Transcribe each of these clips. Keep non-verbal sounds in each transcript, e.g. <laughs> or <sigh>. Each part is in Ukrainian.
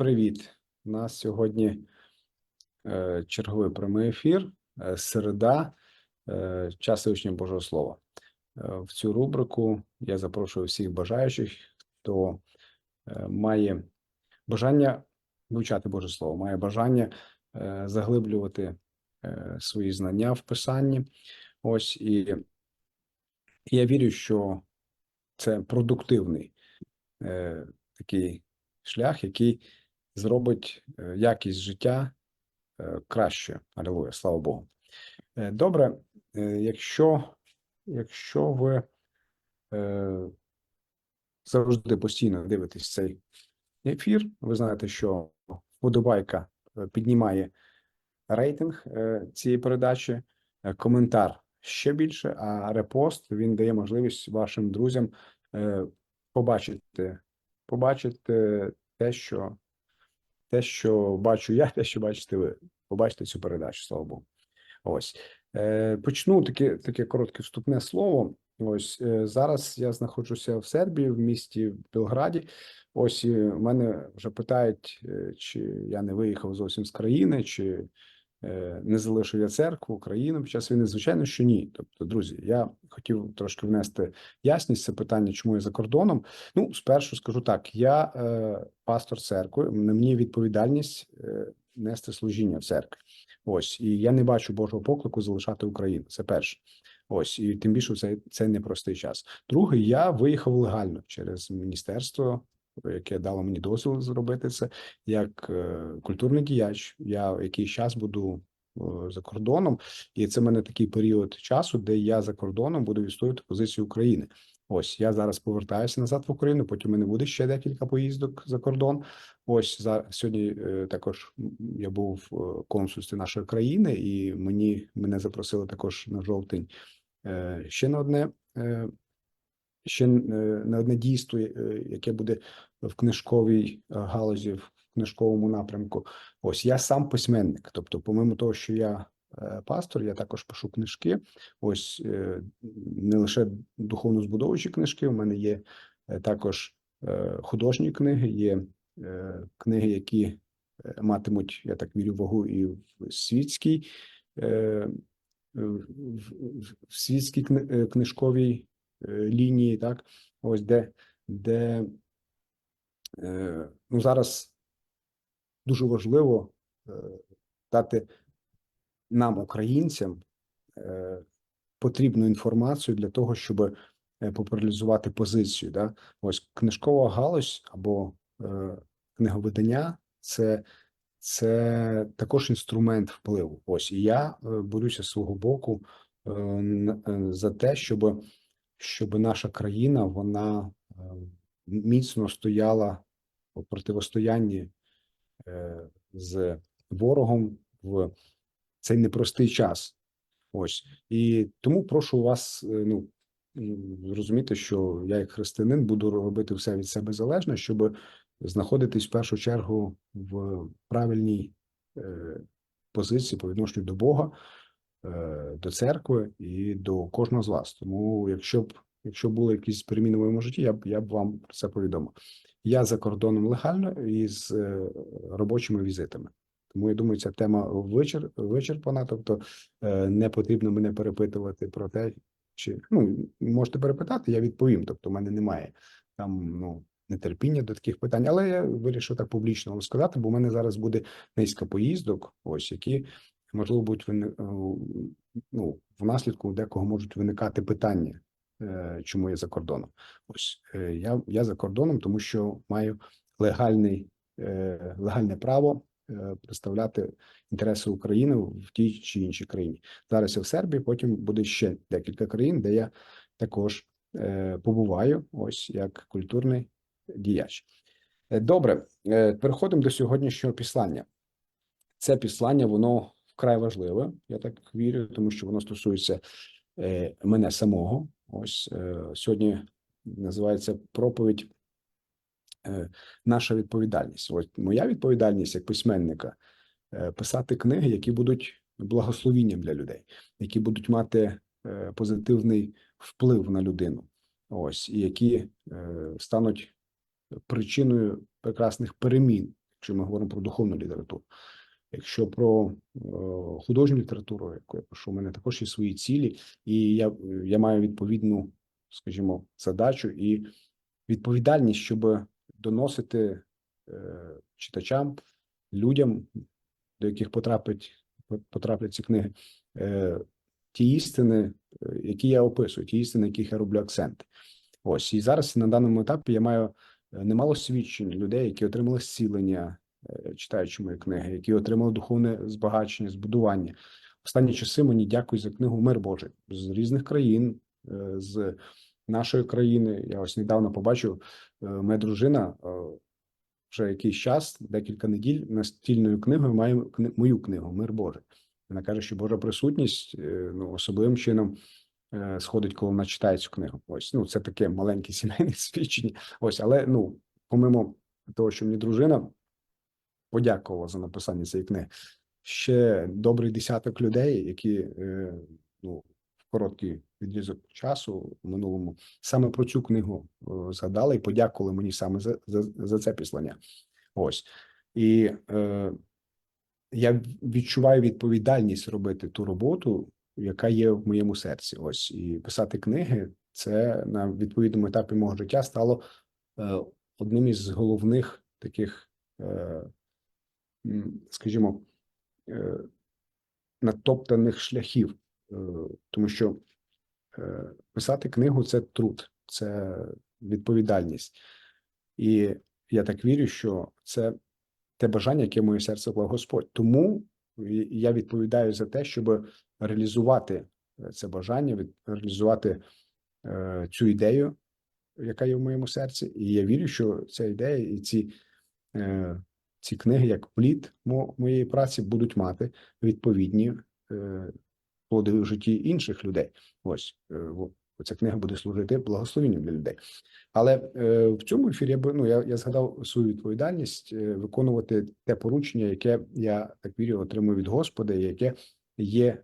привіт! У нас сьогодні е, черговий прямий ефір, е, середа, е, час учня Божого Слова. В цю рубрику я запрошую всіх бажаючих, хто має бажання вивчати Боже Слово, має бажання заглиблювати свої знання в писанні. Ось і, я вірю, що це продуктивний такий шлях, який зробить е, якість життя е, краще. Алілуя, слава Богу. Е, Добре, якщо, якщо ви завжди постійно дивитесь цей ефір, ви знаєте, що вподобайка е, піднімає рейтинг цієї передачі, коментар ще більше, а репост він дає можливість вашим друзям побачити, побачити те, що те, що бачу я, <laughs> те, що бачите ви, побачите цю передачу, слава Богу. Ось е, почну таке таке коротке вступне слово. Ось е, зараз я знаходжуся в Сербії, в місті Белграді. Ось і мене вже питають, е, чи я не виїхав зовсім з країни, чи не залишив я церкву, Україну під час війни. Звичайно, що ні. Тобто, друзі, я хотів трошки внести ясність це питання, чому я за кордоном. Ну, спершу скажу так: я е, пастор церкви, на мені відповідальність е, нести служіння в церкві. Ось і я не бачу Божого поклику залишати Україну. Це перше. Ось і тим більше це, це непростий час. Друге, я виїхав легально через міністерство, яке дало мені дозвіл зробити це як е, культурний діяч. Я якийсь час буду е, за кордоном, і це в мене такий період часу, де я за кордоном буду відстоювати позицію України. Ось я зараз повертаюся назад в Україну. Потім мене буде ще декілька поїздок за кордон. Ось за сьогодні е, також я був в консульстві нашої країни, і мені мене запросили також на жовтень ще на одне. Ще на одне дійство, яке буде в книжковій е, галузі, в книжковому напрямку. Ось я сам письменник. Тобто, помимо того, що я е, пастор, я також пишу книжки. Ось е, не лише духовно збудовуючі книжки. У мене є також художні книги, є книги, які матимуть, я так вірю, вагу і в світській, в, світській книжковій лінії, так, ось де, де ну, зараз дуже важливо е, дати нам, українцям, е, потрібну інформацію для того, щоб е, популяризувати позицію. Да? Ось книжкова галузь або е, книговидання це, це також інструмент впливу. Ось і я е, борюся з свого боку е, е, за те, щоб, щоб наша країна вона е, міцно стояла у противостоянні е, з ворогом в цей непростий час. Ось і тому прошу вас, е, ну м, зрозуміти, що я, як християнин, буду робити все від себе залежне, щоб знаходитись в першу чергу в правильній е, позиції по відношенню до Бога, до церкви і до кожного з вас. Тому, якщо б якщо були якісь переміни в моєму житті, я б я б вам про це повідомив. Я за кордоном легально і з е, робочими візитами. Тому я думаю, ця тема вичер, вичерпана. Тобто е, не потрібно мене перепитувати про те, чи ну можете перепитати, я відповім. Тобто, в мене немає там ну нетерпіння до таких питань, але я вирішив так публічно вам сказати, бо в мене зараз буде низка поїздок, ось які можливо будуть е, ну, внаслідку декого можуть виникати питання, чому я за кордоном. Ось е, я, я за кордоном, тому що маю легальний е, легальне право е, представляти інтереси України в тій чи іншій країні. Зараз я в Сербії, потім буде ще декілька країн, де я також е, побуваю, ось як культурний діяч. Е, Добре, е, переходимо до сьогоднішнього післання. Це післання, воно вкрай важливе, я так вірю, тому що воно стосується е, мене самого. Ось е, сьогодні називається проповідь е, наша відповідальність. Ось моя відповідальність як письменника е, писати книги, які будуть благословінням для людей, які будуть мати позитивний вплив на людину. Ось і які стануть причиною прекрасних перемін якщо ми говоримо про духовну літературу. Якщо про е, художню літературу, яку я пишу, у мене також є свої цілі, і я, я маю відповідну, скажімо, задачу і відповідальність, щоб доносити е, читачам, людям, до яких потрапить, потраплять ці книги, е, ті істини, які я описую, ті істини, яких я роблю акценти. Ось і зараз на даному етапі я маю немало свідчень людей, які отримали зцілення, читаючи мої книги, які отримали духовне збагачення, збудування. Останні часи мені дякую за книгу Мир Божий з різних країн, е, з нашої країни. Я ось недавно побачив, е, моя дружина е, вже якийсь час, декілька неділь, настільною книгою має мою книгу Мир Божий. Вона каже, що Божа присутність е, ну, особливим чином е, сходить, коли вона читає цю книгу. Ось ну це таке маленьке <laughs> сімейне свідчення. Ось, але ну, помимо того, що мені дружина подякувала за написання цієї книги, ще добрий десяток людей, які е, ну, в короткий відрізок часу в минулому саме про цю книгу е, згадали і подякували мені саме за, за, за це післання. Ось і е, я відчуваю відповідальність робити ту роботу, яка є в моєму серці. Ось і писати книги це на відповідному етапі мого життя стало е, одним із головних таких, е, скажімо, е, натоптаних шляхів, е, тому що е, писати книгу це труд, це відповідальність. І я так вірю, що це те бажання, яке моє серце вклав Господь. Тому я відповідаю за те, щоб реалізувати це бажання, реалізувати цю ідею, яка є в моєму серці. І я вірю, що ця ідея і ці, ці книги, як плід мо- моєї праці, будуть мати відповідні е, плоди в житті інших людей. Ось е, ця книга буде служити благословенням для людей. Але е, в цьому ефірі я би ну я, я згадав свою відповідальність виконувати те поручення, яке я так вірю, отримую від Господа, яке є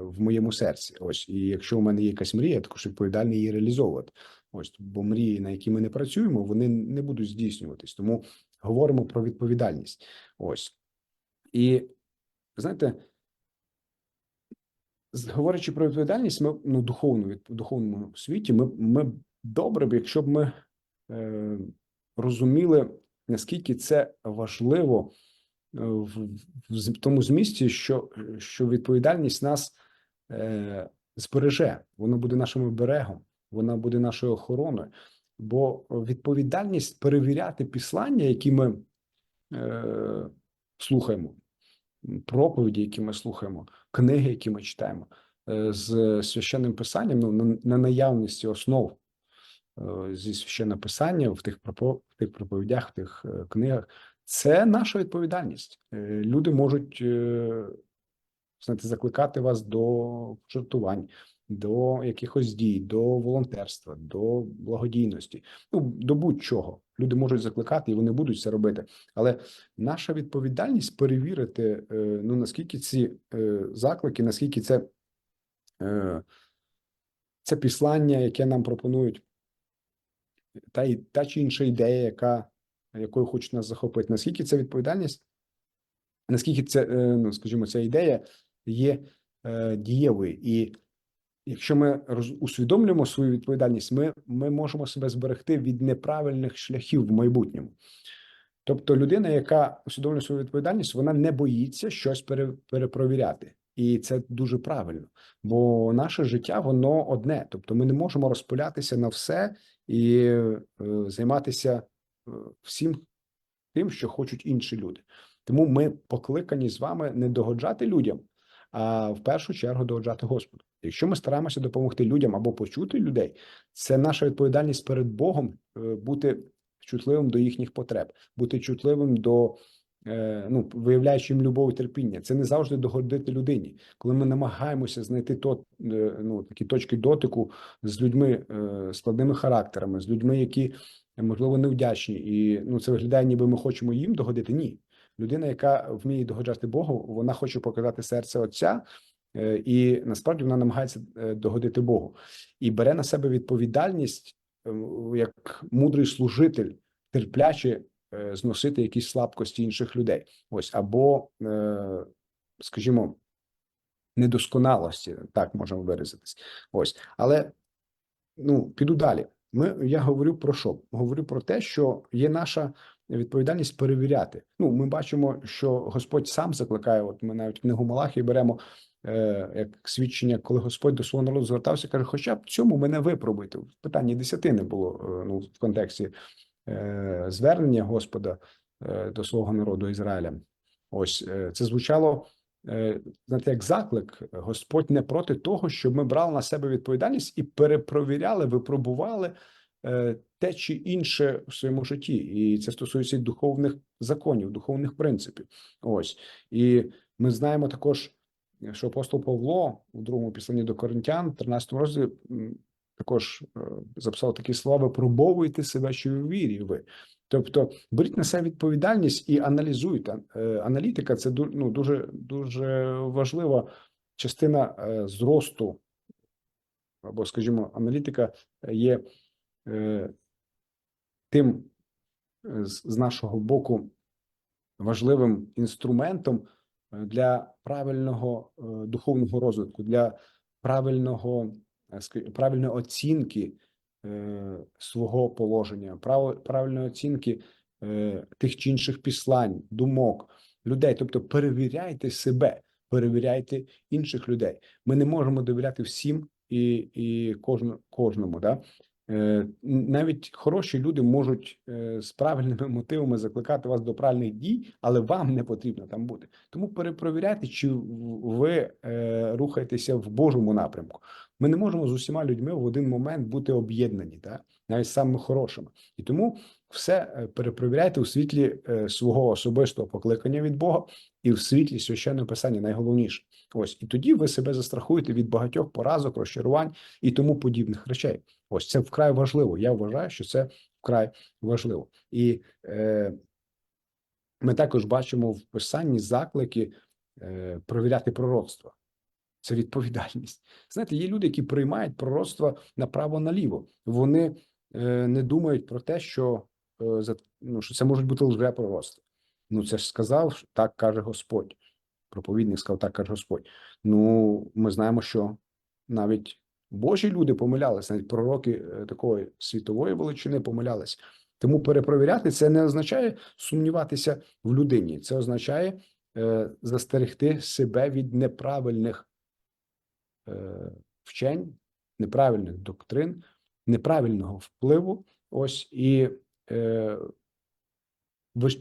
в моєму серці. Ось і якщо у мене є якась мрія, я також відповідальний її реалізовувати. Ось бо мрії, на які ми не працюємо, вони не будуть здійснюватись. Тому говоримо про відповідальність. Ось і знаєте. Говорячи про відповідальність, ми ну духовну від духовному світі, ми, ми добре б, якщо б ми е, розуміли, наскільки це важливо е, в, в тому змісті, що, що відповідальність нас е, збереже, вона буде нашим берегом, вона буде нашою охороною. Бо відповідальність перевіряти післання, які ми е, слухаємо, проповіді, які ми слухаємо, книги, які ми читаємо, е, з священним писанням, ну на, на наявності основ е, зі священного писання в тих пропо- в тих проповідях, в тих е, книгах, це наша відповідальність. Е, Люди можуть е, знаєте, закликати вас до жартувань, до якихось дій, до волонтерства, до благодійності, ну до будь-чого. Люди можуть закликати, і вони будуть це робити. Але наша відповідальність перевірити, е, ну наскільки ці е, заклики, наскільки це, е, це післання, яке нам пропонують, та та чи інша ідея, яка якою хочуть нас захопити, наскільки це відповідальність, наскільки це, ну скажімо, ця ідея є дієвою, і якщо ми усвідомлюємо свою відповідальність, ми, ми можемо себе зберегти від неправильних шляхів в майбутньому. Тобто, людина, яка усвідомлює свою відповідальність, вона не боїться щось пере, перепровіряти. І це дуже правильно, бо наше життя воно одне. Тобто, ми не можемо розпилятися на все і е, займатися е, всім тим, що хочуть інші люди. Тому ми покликані з вами не догоджати людям, а в першу чергу догоджати Господу. Якщо ми стараємося допомогти людям або почути людей, це наша відповідальність перед Богом е, бути чутливим до їхніх потреб, бути чутливим до е, ну, виявляючи їм любов і терпіння. Це не завжди догодити людині. Коли ми намагаємося знайти то, е, ну, такі точки дотику з людьми складними характерами, з людьми, які можливо невдячні, і ну це виглядає, ніби ми хочемо їм догодити. Ні, людина, яка вміє догоджати Богу, вона хоче показати серце Отця, і насправді вона намагається е, догодити Богу і бере на себе відповідальність е, як мудрий служитель, терпляче е, зносити якісь слабкості інших людей. Ось або, е, скажімо, недосконалості, так можемо виразитись. Ось, але ну піду далі. Ми я говорю про що? Говорю про те, що є наша відповідальність перевіряти. Ну, ми бачимо, що Господь сам закликає. От ми навіть книгу Малахії беремо е, як свідчення, коли Господь до свого народу звертався, каже: Хоча б цьому мене випробуйте. В питанні десятини було е, ну в контексті е, звернення Господа е, до свого народу Ізраїля. Ось е, це звучало. е, Знаєте, як заклик, Господь не проти того, щоб ми брали на себе відповідальність і перепровіряли, випробували е, те чи інше в своєму житті, і це стосується духовних законів, духовних принципів. Ось і ми знаємо також, що апостол Павло у другому післанні до Коринтян, 13 розділі, також е, записав такі слова: пробовуйте себе, що ви вірі ви. Тобто беріть на себе відповідальність і аналізуйте. Е, Аналітика це ну, дуже дуже важлива частина е, зросту, або, скажімо, аналітика є тим з нашого боку важливим інструментом для правильного е, духовного розвитку, для правильного е, правильної оцінки е, свого положення, правильної оцінки е, тих чи інших післань, думок, людей. Тобто перевіряйте себе, перевіряйте інших людей. Ми не можемо довіряти всім і, і кожну, кожному. Да? Е, Навіть хороші люди можуть е, з правильними <laughs> мотивами закликати вас до правильних дій, але вам не потрібно там бути. Тому перепровіряйте, чи ви е, рухаєтеся в Божому напрямку. Ми не можемо з усіма людьми в один момент бути об'єднані, да? навіть самими хорошими. І тому все е, перепровіряйте у світлі е, свого особистого покликання від Бога і в світлі священного писання найголовніше. Ось і тоді ви себе застрахуєте від багатьох поразок, розчарувань і тому подібних речей. Ось це вкрай важливо. Я вважаю, що це вкрай важливо. І е, ми також бачимо в писанні заклики е, провіряти пророцтва. Це відповідальність. Знаєте, є люди, які приймають пророцтва направо-наліво. Вони е, не думають про те, що, е, за- ну, що це можуть бути лже пророцтва. Ну, це ж сказав, так каже Господь. Проповідник сказав, так каже Господь. Ну, ми знаємо, що навіть Божі люди помилялися, навіть пророки е, такої світової величини помилялися. Тому перепровіряти це не означає сумніватися в людині. Це означає е, застерегти себе від неправильних вчень, неправильних доктрин, неправильного впливу. Ось і е,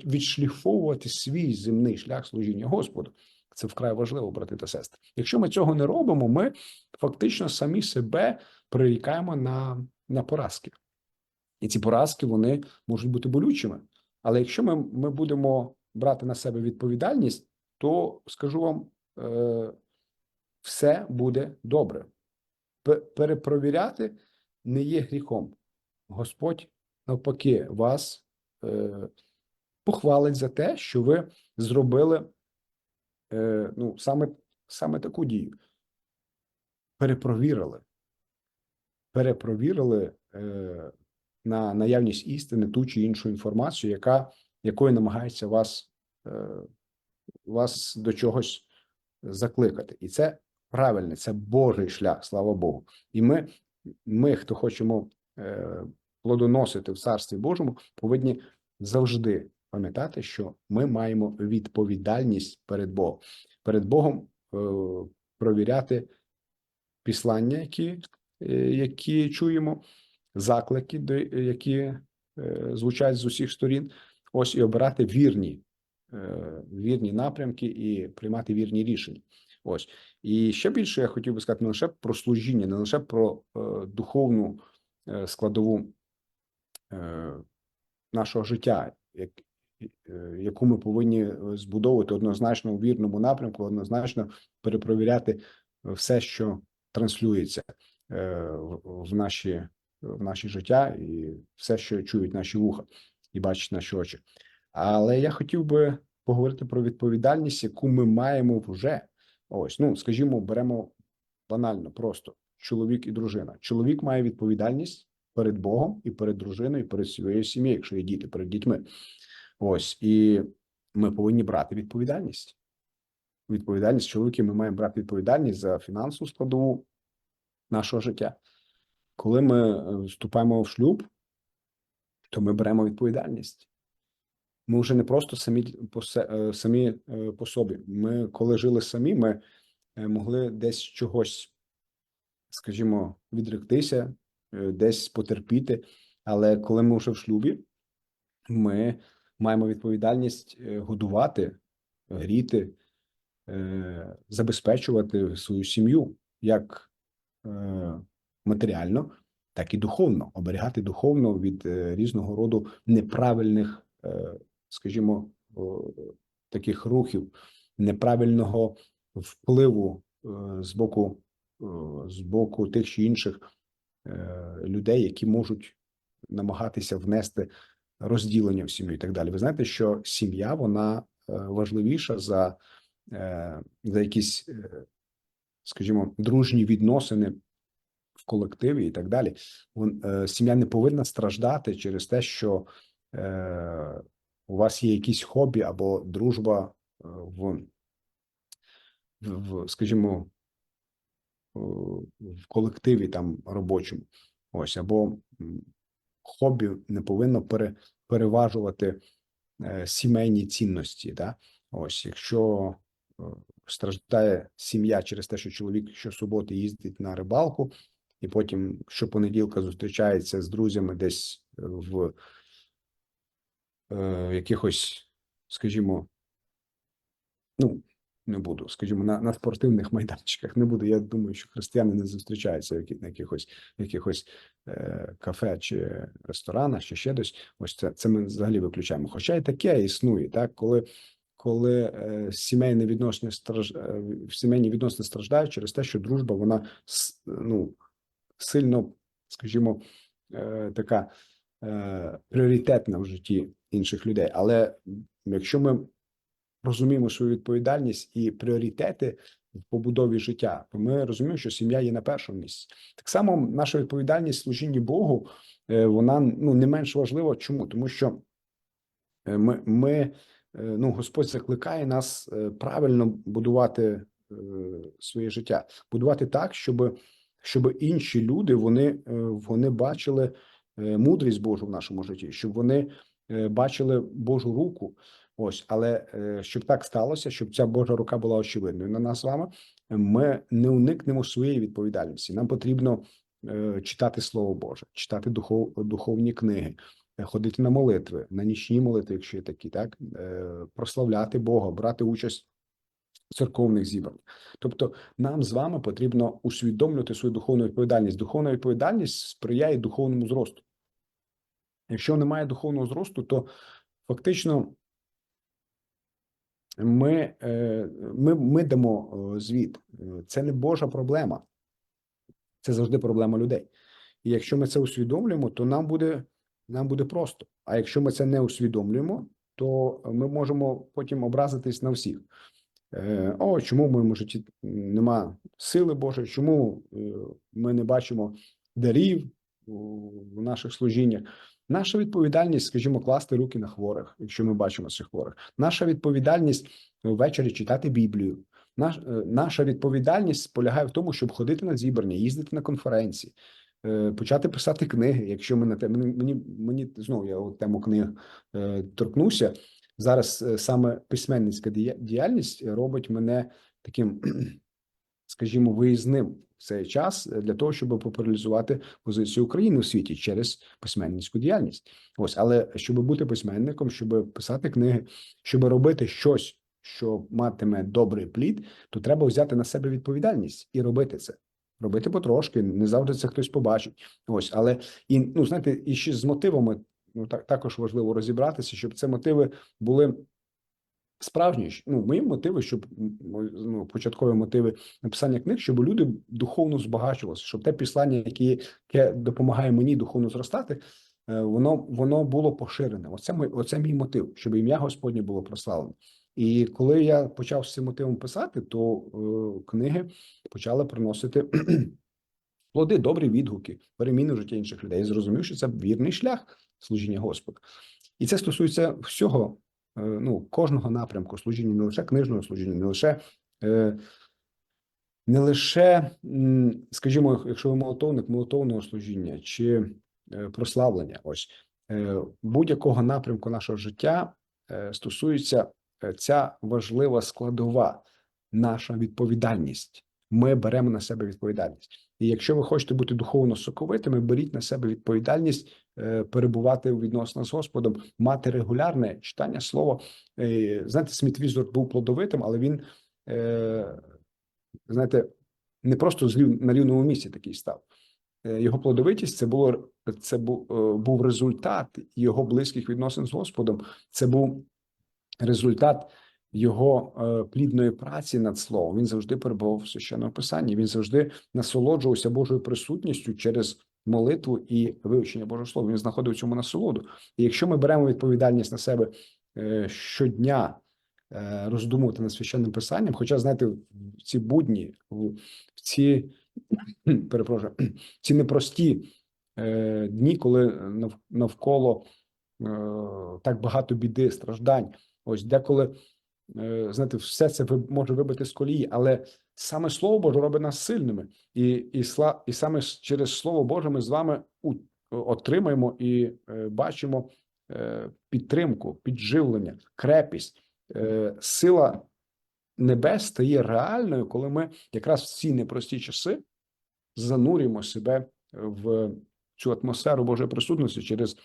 відшліфовувати свій земний шлях служіння Господу. Це вкрай важливо, брати та сестри. Якщо ми цього не робимо, ми фактично самі себе прирікаємо на, на поразки. І ці поразки вони можуть бути болючими. Але якщо ми, ми будемо брати на себе відповідальність, то скажу вам, е, все буде добре. Перепровіряти не є гріхом. Господь навпаки вас е, похвалить за те, що ви зробили е, ну, саме, саме таку дію. Перепровірили. Перепровірили е, на наявність істини ту чи іншу інформацію, яка, якою намагається вас, е, вас до чогось закликати. І це правильний, це Божий шлях, слава Богу. І ми, ми хто хочемо е, плодоносити в Царстві Божому, повинні завжди пам'ятати, що ми маємо відповідальність перед Богом. Перед Богом е, провіряти післання, які, е, які чуємо, заклики, до- які е, звучать з усіх сторін. Ось і обирати вірні, е, вірні напрямки і приймати вірні рішення. Ось і ще більше я хотів би сказати не лише про служіння, не лише про е, духовну е, складову е, нашого життя, як, е, яку ми повинні збудовувати однозначно у вірному напрямку, однозначно перепровіряти все, що транслюється е, в наші в наші життя, і все, що чують наші вуха і бачать наші очі. Але я хотів би поговорити про відповідальність, яку ми маємо вже. Ось, ну скажімо, беремо банально, просто чоловік і дружина. Чоловік має відповідальність перед Богом і перед дружиною, і перед своєю сім'єю, якщо є діти, перед дітьми. Ось і ми повинні брати відповідальність. Відповідальність чоловіки. Ми маємо брати відповідальність за фінансову складову нашого життя. Коли ми е, вступаємо в шлюб, то ми беремо відповідальність. Ми вже не просто самі по е, самі е, по собі. Ми, коли жили самі, ми е, могли десь чогось, скажімо, відректися, десь потерпіти. Але коли ми вже в шлюбі, ми маємо відповідальність годувати, гріти, забезпечувати свою сім'ю як матеріально, так і духовно, оберігати духовно від різного роду неправильних, скажімо, таких рухів, неправильного впливу е, з боку, з боку тих чи інших е, людей, які можуть намагатися внести розділення в сім'ю і так далі. Ви знаєте, що сім'я вона е, важливіша за, за якісь, скажімо, дружні відносини в колективі і так далі. Сім'я не повинна страждати через те, що у вас є якісь хобі або дружба е, в, в, скажімо, е, в колективі там робочому. Ось або хобі не повинно пере, переважувати е, сімейні цінності. Да? Ось, якщо страждає сім'я через те, що чоловік щосуботи їздить на рибалку, і потім щопонеділка зустрічається з друзями десь в е, якихось, скажімо, ну, не буду, скажімо, на, на спортивних <laughs> майданчиках. Не буду. Я думаю, що християни не зустрічаються на якихось, якихось е, кафе чи ресторанах, чи ще десь. Ось це, це ми взагалі виключаємо. Хоча і таке існує, так, коли. Коли е, сімейні відносини страж... е, сімейні відносини страждають через те, що дружба вона ну сильно, скажімо, е, така пріоритетна в житті інших людей. Але якщо ми розуміємо свою відповідальність і пріоритети в побудові життя, то ми розуміємо, що сім'я є на першому місці. Так само наша відповідальність служінні Богу, е, вона ну не менш важлива. Чому? Тому що е, ми, ми е, ну, Господь закликає нас правильно будувати своє життя, будувати так, щоб, щоб інші люди вони, вони бачили мудрість Божу в нашому житті, щоб вони бачили Божу руку. Ось, але е, щоб так сталося, щоб ця Божа рука була очевидною на нас з вами, ми не уникнемо своєї відповідальності. Нам потрібно е, читати Слово Боже, читати духов, духовні книги, е, ходити на молитви, на нічні молитви, якщо є такі, так е, прославляти Бога, брати участь в церковних зібраннях. Тобто, нам з вами потрібно усвідомлювати свою духовну відповідальність. Духовна відповідальність сприяє духовному зросту. Якщо немає духовного зросту, то фактично ми, е, ми, ми дамо е, звіт. Це не Божа проблема, це завжди проблема людей. І якщо ми це усвідомлюємо, то нам буде, нам буде просто. А якщо ми це не усвідомлюємо, то ми можемо потім образитись на всіх. Е, О, чому в моєму житті нема сили Божої, чому ми не бачимо дарів у наших служіннях? Наша відповідальність, скажімо, класти руки на хворих, якщо ми бачимо цих хворих. Наша відповідальність ввечері читати Біблію. Наш, е, наша відповідальність полягає в тому, щоб ходити на зібрання, їздити на конференції, е, почати писати книги. Якщо ми на те мені, мені, знову я от тему книг е, торкнуся. Зараз саме письменницька дія- діяльність робить мене таким, скажімо, виїзним в цей час е, для того, щоб популяризувати позицію України у світі через письменницьку діяльність. Ось, але щоб бути письменником, щоб писати книги, щоб робити щось, що матиме добрий плід, то треба взяти на себе відповідальність і робити це. Робити потрошки, не завжди це хтось побачить. Ось, але і ну знаєте, і ще з мотивами ну так також важливо розібратися, щоб це мотиви були справжні. Ну, мої мотиви, щоб ну, початкові мотиви написання книг, щоб люди духовно збагачувалися, щоб те післання, яке, яке допомагає мені духовно зростати, е, воно воно було поширене. Оце мій, оце мій мотив, щоб ім'я Господнє було прославлене. І коли я почав з цим мотивом писати, то е, книги почали приносити <clears throat> плоди, добрі відгуки, переміни в життя інших людей. Я зрозумів, що це вірний шлях служіння Господа. І це стосується всього, ну, кожного напрямку служіння, не лише книжного служіння, не лише, е, не лише, скажімо, якщо ви молотовник, молотовного служіння чи е, прославлення, ось е, будь-якого напрямку нашого життя е, стосується е, ця важлива складова, наша відповідальність. Ми беремо на себе відповідальність. І якщо ви хочете бути духовно соковитими, беріть на себе відповідальність е, перебувати у відносинах з Господом, мати регулярне читання слова. Е, Знаєте, Сміт Візор був плодовитим, але він, е, знаєте, не просто на рівному місці такий став. Його плодовитість це було це був результат його близьких відносин з Господом. Це був результат його е, плідної праці над словом. Він завжди перебував в священному писанні. Він завжди насолоджувався Божою присутністю через молитву і вивчення Божого Слова. Він знаходив цьому насолоду. І якщо ми беремо відповідальність на себе е, щодня е, роздумувати над священним писанням, хоча знаєте, в ці будні, в ці <clears throat> перепрошую, <clears throat> ці непрості е, дні, коли нав- навколо е, так багато біди, страждань. Ось деколи, знаєте, все це може вибити з колії, але саме Слово Боже робить нас сильними, і, і, сла, і саме через Слово Боже ми з вами отримаємо і е, бачимо е, підтримку, підживлення, крепість, е, сила небес стає реальною, коли ми якраз в ці непрості часи занурюємо себе в цю атмосферу Божої присутності через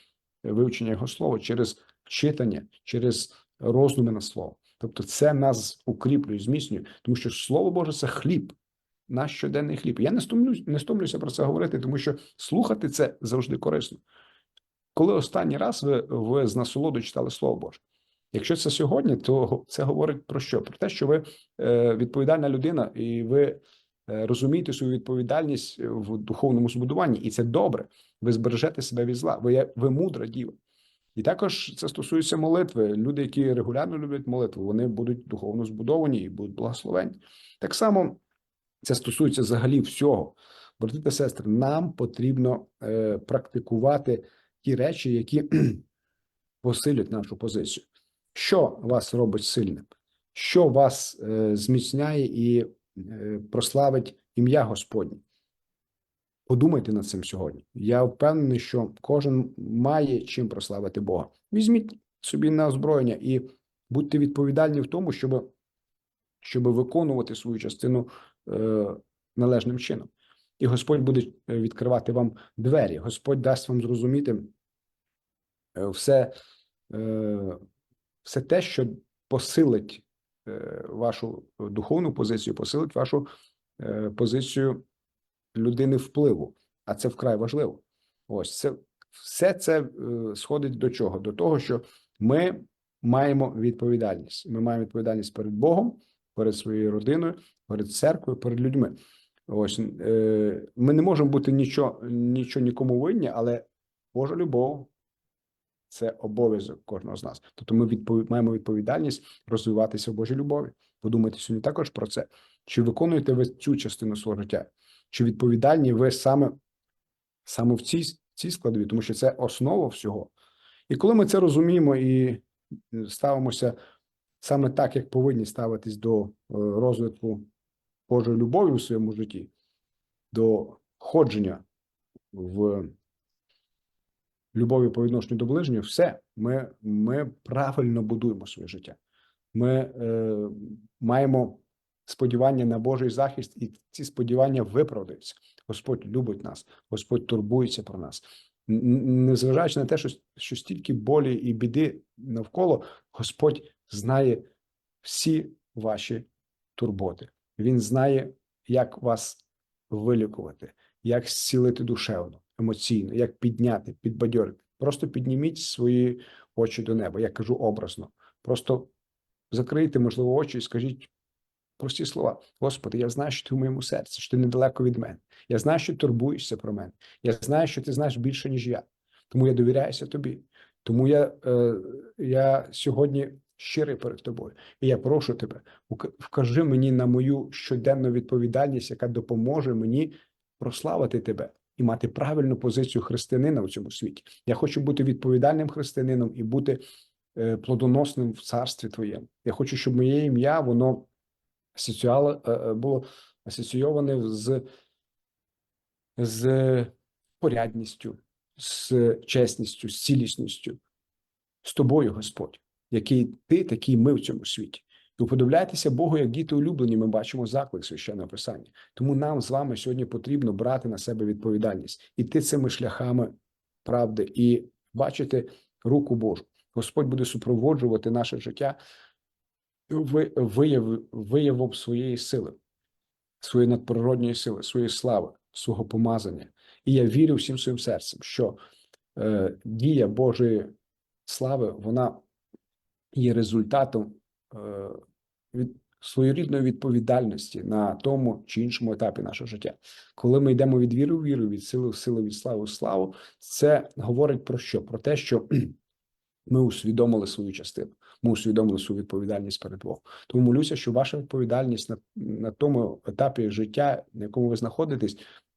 вивчення Його слова, через читання, через роздуми на слово. Тобто, це нас укріплює, зміцнює, тому що Слово Боже це хліб, наш щоденний хліб. Я не стомлюсь, не стомлюся про це говорити, тому що слухати це завжди корисно. Коли останній раз ви, ви з насолодою читали Слово Боже? Якщо це сьогодні, то це говорить про що? Про те, що ви е, відповідальна людина, і ви е, розумієте свою відповідальність в духовному збудуванні, і це добре. Ви збережете себе від зла. Ви, ви мудра діва. І також це стосується молитви. Люди, які регулярно люблять молитву, вони будуть духовно збудовані і будуть благословені. Так само це стосується взагалі всього. Брати та сестри, нам потрібно е, практикувати ті речі, які <clears throat> посилять нашу позицію. Що вас робить сильним? Що вас е, зміцняє і е, прославить ім'я Господнє? Подумайте над цим сьогодні. Я впевнений, що кожен має чим прославити Бога. Візьміть собі на озброєння і будьте відповідальні в тому, щоб, щоб виконувати свою частину е, належним чином. І Господь буде е, відкривати вам двері. Господь дасть вам зрозуміти е, все, е, все те, що посилить е, вашу духовну позицію, посилить вашу е, позицію людини впливу, а це вкрай важливо. Ось це все це е, сходить до чого? До того, що ми маємо відповідальність. Ми маємо відповідальність перед Богом, перед своєю родиною, перед церквою, перед людьми. Ось е, ми не можемо бути нічого, нічого нікому винні, але Божа любов це обов'язок кожного з нас. Тобто ми відпові- маємо відповідальність розвиватися в Божій любові. Подумайте сьогодні також про це. Чи виконуєте ви цю частину свого життя? Чи відповідальні ви саме, саме в цій, цій складові, тому що це основа всього. І коли ми це розуміємо і ставимося саме так, як повинні ставитись до е, розвитку Божої любові у своєму житті, до ходження в любові по відношенню до ближнього, все, ми, ми правильно будуємо своє життя. Ми е, маємо сподівання на Божий захист, і ці сподівання виправдаються. Господь любить нас, Господь турбується про нас. Незважаючи на те, що, що стільки болі і біди навколо, Господь знає всі ваші турботи. Він знає, як вас вилікувати, як зцілити душевно, емоційно, як підняти, підбадьорити. Просто підніміть свої очі до неба. Я кажу образно. Просто закрийте, можливо, очі і скажіть прості слова. Господи, я знаю, що ти в моєму серці, що ти недалеко від мене. Я знаю, що ти турбуєшся про мене. Я знаю, що ти знаєш більше, ніж я. Тому я довіряюся тобі. Тому я, е, я сьогодні щирий перед тобою. І я прошу тебе, вкажи мені на мою щоденну відповідальність, яка допоможе мені прославити тебе і мати правильну позицію християнина в цьому світі. Я хочу бути відповідальним християнином і бути е, плодоносним в царстві твоєму. Я хочу, щоб моє ім'я воно було асоційоване з, з порядністю, з чесністю, з цілісністю, з тобою, Господь, який ти, такий ми в цьому світі. І уподобляйтеся Богу, як діти улюблені, ми бачимо заклик священного писання. Тому нам з вами сьогодні потрібно брати на себе відповідальність, іти цими шляхами правди і бачити руку Божу. Господь буде супроводжувати наше життя вияв, виявом своєї сили, своєї надприродньої сили, своєї слави, свого помазання. І я вірю всім своїм серцем, що е, дія Божої слави вона є результатом е, від своєрідної відповідальності на тому чи іншому етапі нашого життя. Коли ми йдемо від віри в віру, від сили в силу, від слави в славу, це говорить про що? Про те, що ми усвідомили свою частину, ми усвідомили свою відповідальність перед Богом. Тому молюся, що ваша відповідальність на, на тому етапі життя, на якому ви знаходитесь,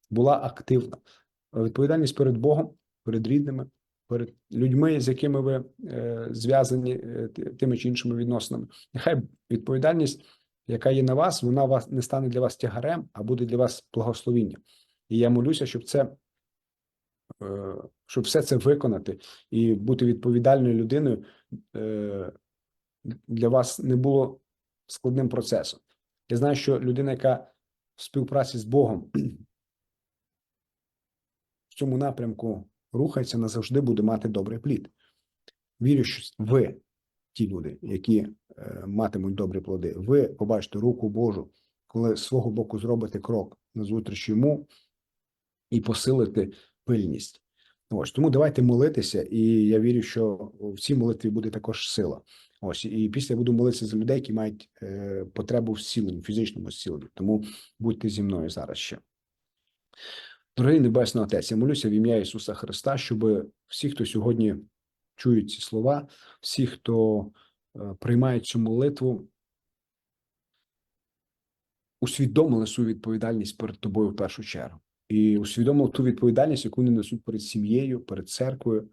була активна. Відповідальність перед Богом, перед рідними, перед людьми, з якими ви е, зв'язані е, тими чи іншими відносинами. Нехай відповідальність, яка є на вас, вона вас не стане для вас тягарем, а буде для вас благословінням. І я молюся, щоб це. Е, Щоб все це виконати і бути відповідальною людиною е, для вас не було складним процесом. Я знаю, що людина, яка в співпраці з Богом <clears throat> в цьому напрямку рухається, назавжди буде мати добрий плід. Вірю, що ви, ті люди, які е, матимуть добрі плоди, ви побачите руку Божу, коли з свого боку зробите крок назустріч йому і посилите пильність. Ось тому давайте молитися, і я вірю, що в цій молитві буде також сила. Ось і після буду молитися за людей, які мають е, потребу в зціленні, фізичному зціленні. Тому будьте зі мною зараз ще. Дорогий Небесний Отець, я молюся в ім'я Ісуса Христа, щоб всі, хто сьогодні чують ці слова, всі, хто е, приймає цю молитву, усвідомили свою відповідальність перед тобою в першу чергу. І усвідомили ту відповідальність, яку вони несуть перед сім'єю, перед церквою,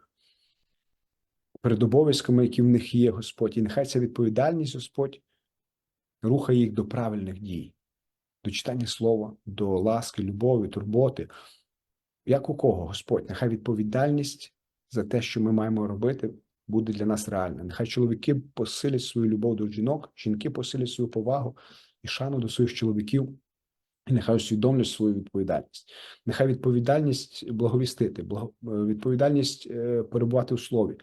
перед обов'язками, які в них є, Господь. І нехай ця відповідальність, Господь, рухає їх до правильних дій, до читання слова, до ласки, любові, турботи. Як у кого, Господь, нехай відповідальність за те, що ми маємо робити, буде для нас реальна. Нехай чоловіки посилять свою любов до жінок, жінки посилять свою повагу і шану до своїх чоловіків. Нехай усвідомлюють свою відповідальність. Нехай відповідальність благовістити, благо, е, відповідальність е, перебувати у слові.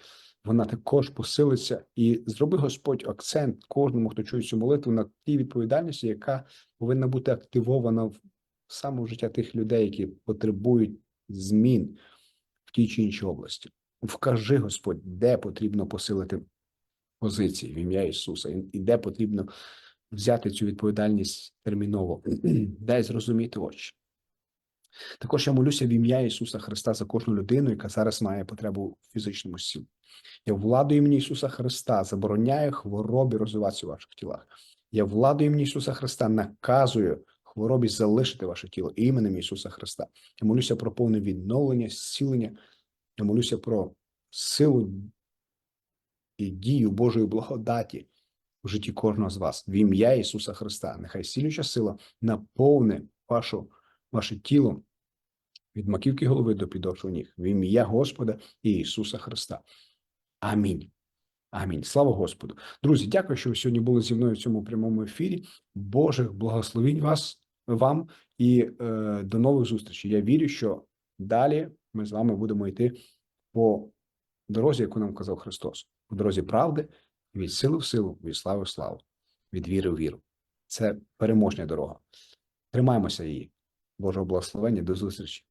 Вона також посилиться і зроби Господь акцент кожному, хто чує цю молитву, на тій відповідальності, яка повинна бути активована в саме життя тих людей, які потребують змін в тій чи іншій області. Вкажи, Господь, де потрібно посилити позиції в ім'я Ісуса, і де потрібно взяти цю відповідальність терміново. <clears throat> Дай зрозуміти очі. Також я молюся в ім'я Ісуса Христа за кожну людину, яка зараз має потребу в фізичному сілі. Я владою імені Ісуса Христа забороняю хворобі розвиватися у ваших тілах. Я владою імені Ісуса Христа наказую хворобі залишити ваше тіло іменем Ісуса Христа. Я молюся про повне відновлення, зцілення. Я молюся про силу і дію Божої благодаті в житті кожного з вас в ім'я Ісуса Христа. Нехай сілюча сила наповне вашу, ваше тіло від маківки голови до підошви ніг в ім'я Господа і Ісуса Христа. Амінь. Амінь. Слава Господу. Друзі, дякую, що ви сьогодні були зі мною в цьому прямому ефірі. Божих благословінь вас вам і е, до нових зустрічей. Я вірю, що далі ми з вами будемо йти по дорозі, яку нам казав Христос, по дорозі правди від сили в силу, від слави в славу, від віри в віру. Це переможня дорога. Тримаємося її. Божого благословення. До зустрічі.